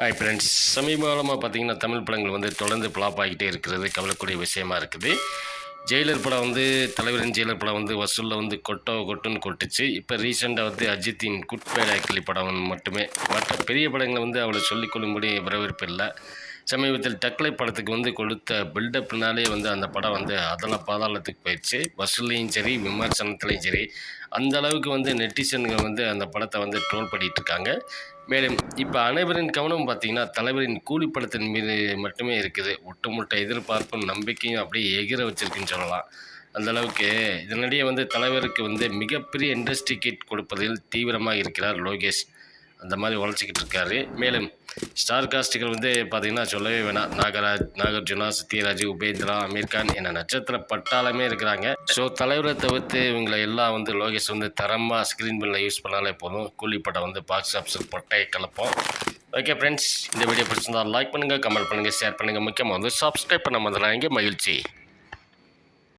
Hi friends சமீபகாலமாக பார்த்திங்கன்னா பார்த்தீங்கன்னா தமிழ் படங்கள் வந்து தொடர்ந்து ஃப்ளாப் ஆகிட்டே இருக்கிறது. கவலைக்கூடிய விஷயமா இருக்குது. ஜெயிலர் படம் வந்து தலைவரின் ஜெயிலர் படம் வந்து வசூலில் வந்து கொட்டோ கொட்டுன்னு கொட்டுச்சு. இப்போ ரீசெண்டாக வந்து அஜித்தின் குட் பேட் படம் வந்து மட்டுமே. மற்ற பெரிய படங்களை வந்து அவளை சொல்லிக்கொள்ளும்படி வரவேற்பு இல்லை. சமீபத்தில் டக்லை படத்துக்கு வந்து கொடுத்த பில்டப்னாலே வந்து அந்த படம் வந்து அதெல்லாம் பாதாளத்துக்கு போயிடுச்சு. வசூல்லையும் சரி விமர்சனத்துலேயும் சரி அந்த அளவுக்கு வந்து நெட்டிசன்கள் வந்து அந்த படத்தை வந்து ட்ரோல் பண்ணிகிட்டு இருக்காங்க மேலும் இப்போ அனைவரின் கவனம் பார்த்திங்கன்னா தலைவரின் கூலி படத்தின் மீது மட்டுமே இருக்குது. ஒட்டுமொட்ட எதிர்பார்ப்பும் நம்பிக்கையும் அப்படியே எகிர வச்சிருக்குன்னு சொல்லலாம். அந்தளவுக்கு இதனிடையே வந்து தலைவருக்கு வந்து மிகப்பெரிய இண்டஸ்ட்ரி கிட் கொடுப்பதில் தீவிரமாக இருக்கிறார் லோகேஷ். அந்த மாதிரி உழைச்சிக்கிட்டு இருக்காரு. மேலும் ஸ்டார் காஸ்டுகள் வந்து பார்த்திங்கன்னா சொல்லவே வேணாம். நாகராஜ் நாகார்ஜுனா சத்யராஜ் உபேந்திரா அமீர் கான் என நட்சத்திர பட்டாளமே இருக்கிறாங்க. ஸோ தலைவரை தவிர்த்து இவங்களை எல்லாம் வந்து லோகேஷ் வந்து தரமாக ஸ்க்ரீன் பில்லில் யூஸ் பண்ணாலே போதும். கூலி படம் வந்து பாக்ஸ் ஆஃபீஸில் பட்டையை கலப்போம். ஓகே ஃப்ரெண்ட்ஸ் இந்த வீடியோ பிடிச்சிருந்தால் லைக் பண்ணுங்கள் கமெண்ட் பண்ணுங்கள் ஷேர் பண்ணுங்கள் முக்கியமாக வந்து சப்ஸ்கிரைப் பண்ண மாதிரி மகிழ்ச்சி.